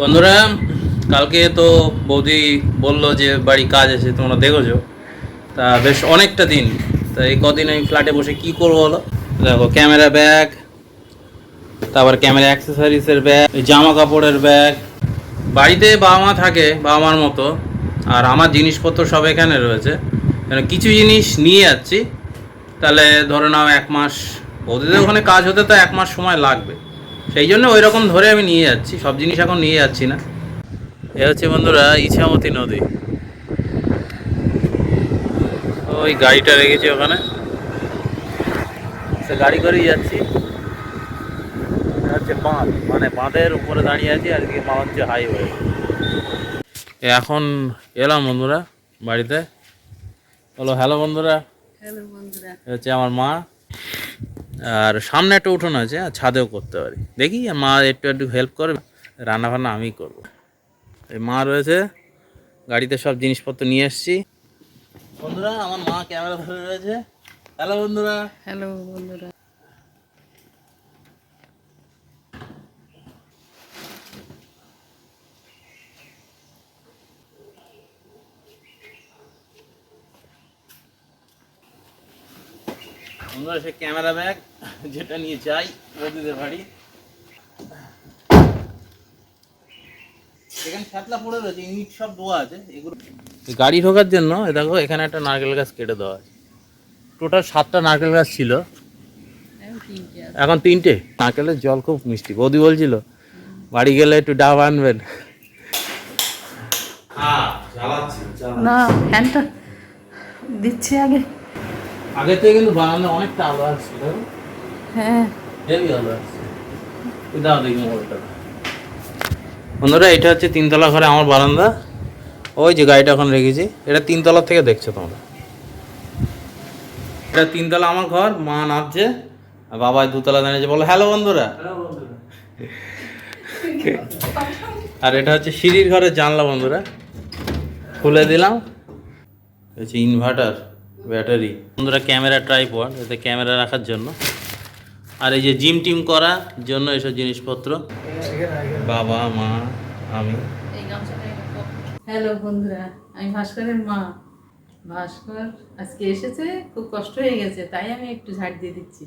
বন্ধুরা, কালকে তো বৌদি বলল যে বাড়ি কাজ আছে, তোমরা দেখেছ। তা বেশ অনেকটা দিন। তা এই কদিন আমি ফ্ল্যাটে বসে কি করব বলো? দেখো ক্যামেরা ব্যাগ তারপর ক্যামেরা অ্যাক্সেসরিজের ব্যাগ জামা কাপড়ের ব্যাগ বাড়িতে বাবা মা থাকে, বাবা মার মতো, আর আমার জিনিসপত্র সব এখানে রয়েছে। এখানে কিছু জিনিস নিয়ে যাচ্ছি। তাহলে ধরে নাও এক মাস, বৌদিদের ওখানে কাজ হতে তো এক মাস সময় লাগবে। সেই জন্য ওই রকম ধরে আমি নিয়ে যাচ্ছি সব জিনিস এখন নিয়ে যাচ্ছি না। এ হচ্ছে বন্ধুরা ইছামতি নদী। ওই গাড়িটা রেখেছি ওখানে। সে গাড়ি করেই যাচ্ছি। হচ্ছে বাঁধ মানে বাঁধের উপরে দাঁড়িয়ে আছি আর কি মা হচ্ছে হাইওয়ে এখন এলাম বন্ধুরা বাড়িতে। বলো হ্যালো বন্ধুরা। হ্যালো বন্ধুরা। হচ্ছে আমার মা। আর সামনে একটা উঠোন আছে, আর ছাদেও করতে পারি। দেখি, মা একটু একটু হেল্প করে রান্না বান্না আমি করব। এই মা রয়েছে, গাড়িতে সব জিনিসপত্র নিয়ে এসছি। বন্ধুরা, আমার মা ক্যামেরা ধরে রয়েছে। হ্যালো বন্ধুরা। হ্যালো বন্ধুরা। বন্ধুরা সে ক্যামেরা ব্যাগ যেটা নিয়ে যাই বৌদিদের বাড়ি। এখানে ছাতলা পড়ে রয়েছে ইট সব দেওয়া আছে এগুলো গাড়ি ঢোকার জন্য এ দেখো এখানে একটা নারকেল গাছ কেটে দেওয়া আছে। টোটাল সাতটা নারকেল গাছ ছিল। এখন তিনটে। নারকেলের জল খুব মিষ্টি। বৌদি বলছিল বাড়ি গেলে একটু ডাব আনবেন। না ফ্যানটা দিচ্ছে আগে। আগে থেকে কিন্তু বারান্দা অনেকটা আলো আসছে দেখো হ্যাঁ। হেভি আলো আসছে দাও দেখি মোবাইলটা। বন্ধুরা এটা হচ্ছে তিনতলা ঘরে আমার বারান্দা। ওই যে গাড়িটা এখন রেখেছি এটা তিনতলা থেকে দেখছ তোমরা। এটা তিনতলা আমার ঘর মা নাচছে আর বাবা দুতলা দাঁড়িয়েছে বলো হ্যালো বন্ধুরা। আর এটা হচ্ছে সিঁড়ির ঘরের জানলা বন্ধুরা। খুলে দিলাম। হচ্ছে ইনভার্টার ব্যাটারি। বন্ধুরা, ক্যামেরা ট্রাইপড এতে ক্যামেরা রাখার জন্য। আর এই যে জিম টিম করার জন্য এসব জিনিসপত্র। বাবা, মা, আমি। হ্যালো বন্ধুরা, আমি ভাস্করের মা। ভাস্কর আজকে এসেছে, খুব কষ্ট হয়ে গেছে, তাই আমি একটু ঝাড় দিয়ে দিচ্ছি।